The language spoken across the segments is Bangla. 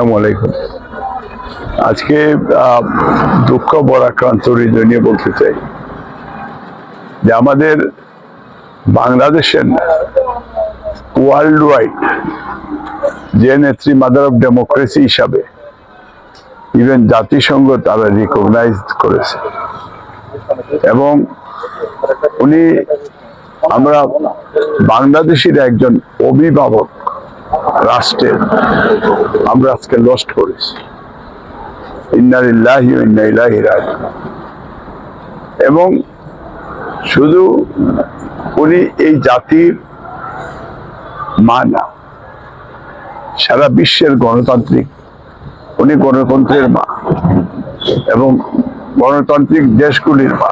আলাইকুম। আজকে দুঃখ বরাক্রান্ত হৃদয় নিয়ে বলতে চাই যে আমাদের বাংলাদেশের ওয়ার্ল্ড ওয়াইড যে নেত্রী মাদার অফ ডেমোক্রেসি হিসাবে ইভেন জাতিসংঘ তারা রিকগনাইজ করেছে। এবং উনি আমরা বাংলাদেশের একজন অভিভাবক রাষ্ট্রের। আমরা আজকে লস্ট করেছি। ইন্নারিল্লাহি ওয়া ইন্না ইলাইহি রাজিউন। এবং শুধু উনি এই জাতির মা না, সারা বিশ্বের গণতান্ত্রিক, উনি গণতন্ত্রের মা। এবং গণতান্ত্রিক দেশগুলির মা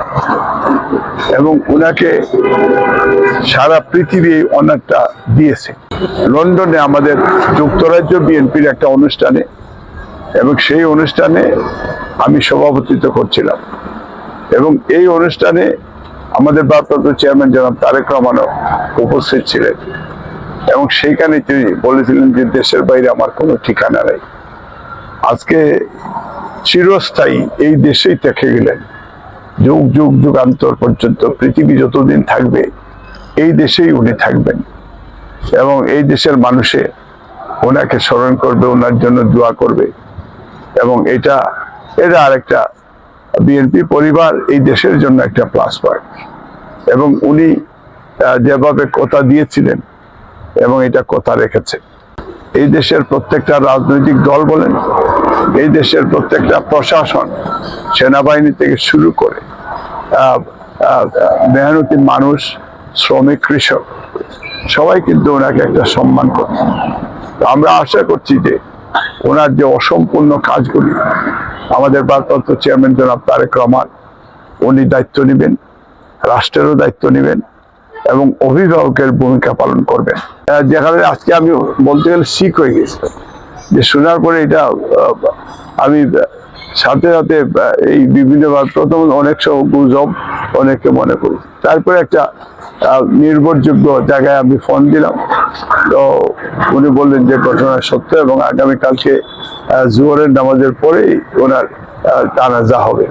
এবং উনাকে সারা পৃথিবী অনেকটা দিয়েছে। লন্ডনে আমাদের যুক্তরাজ্য বিএনপির একটা অনুষ্ঠানে এবং সেই অনুষ্ঠানে আমি সভাপতিত্ব করছিলাম। এবং এই অনুষ্ঠানে আমাদের ভারপ্রাপ্ত চেয়ারম্যান জনাব তারেক রহমানও উপস্থিত ছিলেন। এবং সেইখানে তিনি বলেছিলেন যে দেশের বাইরে আমার কোনো ঠিকানা নেই। আজকে চিরস্থায়ী এই দেশেই থেকে গেলেন। যুগ যুগ যুগান্তর পর্যন্ত পৃথিবী যতদিন থাকবে, এই দেশেই উনি থাকবেন। এবং এই দেশের মানুষে ওনাকে স্মরণ করবে, ওনার জন্য দোয়া করবে। এবং এটা এটা আরেকটা বিএনপি পরিবার এই দেশের জন্য একটা প্লাস পয়েন্ট এবং উনি যেভাবে কথা দিয়েছিলেন এবং এটা কথা রেখেছে। এই দেশের প্রত্যেকটা রাজনৈতিক দল বলেন এই দেশের প্রত্যেকটা প্রশাসন সেনাবাহিনী থেকে শুরু করে মেহনতি মানুষ, শ্রমিক, কৃষক, সবাই কিন্তু ওনাকে একটা সম্মান করে। তো আমরা আশা করছি যে ওনার যে অসম্পূর্ণ কাজগুলি, আমাদের ভারপ্রাপ্ত চেয়ারম্যান জনাব তারেক রহমান, উনি দায়িত্ব নেবেন, রাষ্ট্রেরও দায়িত্ব নেবেন এবং অভিভাবকের ভূমিকা পালন করবেন। যেখানে আজকে আমি বলতে গেলে শিখ হয়ে গেছি। যে শোনার পরে এটা আমি সাথে সাথে এই বিভিন্ন প্রথম অনেক সব গুজব অনেককে মনে করি। তারপরে একটা নির্ভরযোগ্য জায়গায় আমি ফোন দিলাম। তো উনি বললেন যে ঘটনা সত্য এবং আগামীকালকে জোহরের নামাজের পরেই ওনার জানাজা হবে।